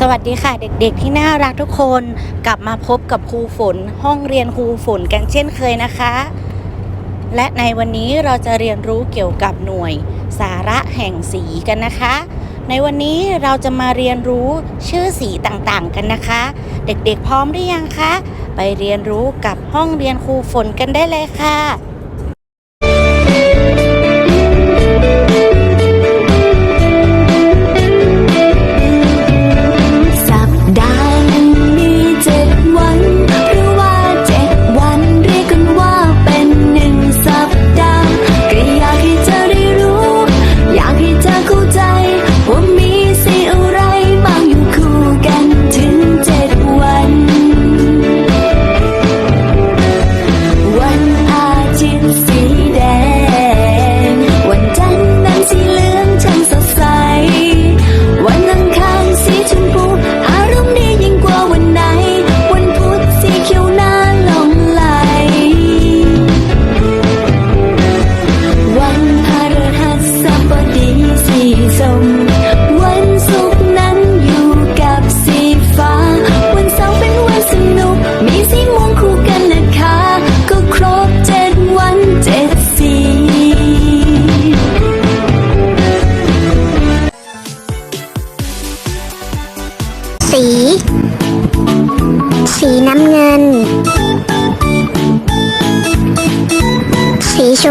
สวัสดีค่ะ เด็กๆที่น่ารักทุกคนกลับมาพบกับครูฝน ห้องเรียนครูฝนกันเช่นเคยนะคะ และในวันนี้เราจะเรียนรู้เกี่ยวกับหน่วย สาระแห่งสีกันนะคะ ในวันนี้เราจะมาเรียนรู้ชื่อสีต่างๆกันนะคะ เด็กๆพร้อมหรือยังคะ ไปเรียนรู้กับห้องเรียนครูฝนกันได้เลยค่ะ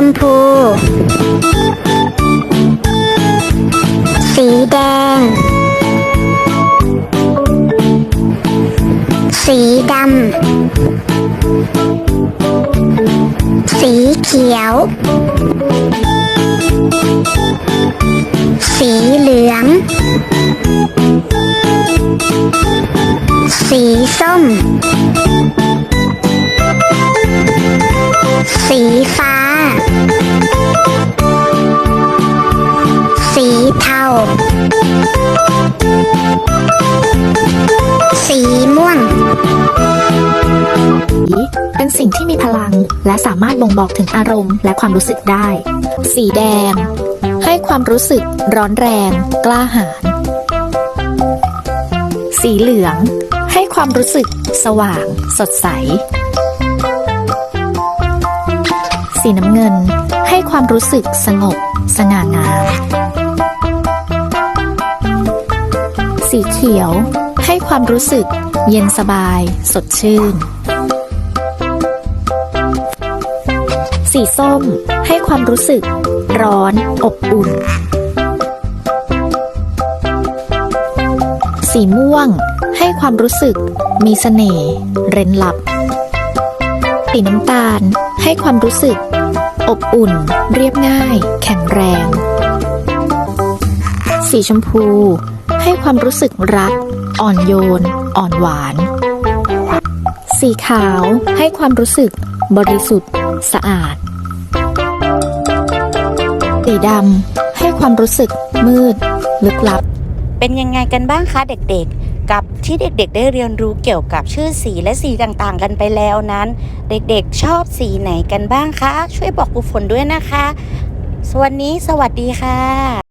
มพู สีแดง สีดำ สีเขียว สีเหลือง สีส้ม สีฟ้า สีเทา สีม่วง สีเป็นสิ่งที่มีพลัง และสามารถบ่งบอกถึงอารมณ์และความรู้สึกได้ สีแดง ให้ความรู้สึกร้อนแรง กล้าหาญ สีเหลือง ให้ความรู้สึกสว่าง สดใส สีน้ำเงิน ให้ความรู้สึกสงบ สง่างาม สีเขียว ให้ความรู้สึก เย็นสบาย สดชื่น สีส้ม ให้ความรู้สึก ร้อน อบอุ่น สีม่วง ให้ความรู้สึก มีเสน่ห์ เร้นลับ สีน้ำตาลให้ความรู้สึก อบอุ่น เรียบง่าย แข็งแรง สีชมพู ให้ความรู้สึกรัก อ่อนโยน อ่อนหวาน สีขาวให้ความรู้สึก บริสุทธิ์ สะอาด สีดำให้ความรู้สึกมืด ลึกลับ เป็นยังไงกันบ้างคะเด็กๆ กับที่เด็กๆ ได้เรียนรู้เกี่ยวกับชื่อสีและสีต่างๆ กันไปแล้วนั้น เด็กๆ ชอบสีไหนกันบ้างคะ ช่วยบอกครูฝนด้วยนะคะสวันนี้สวัสดีค่ะ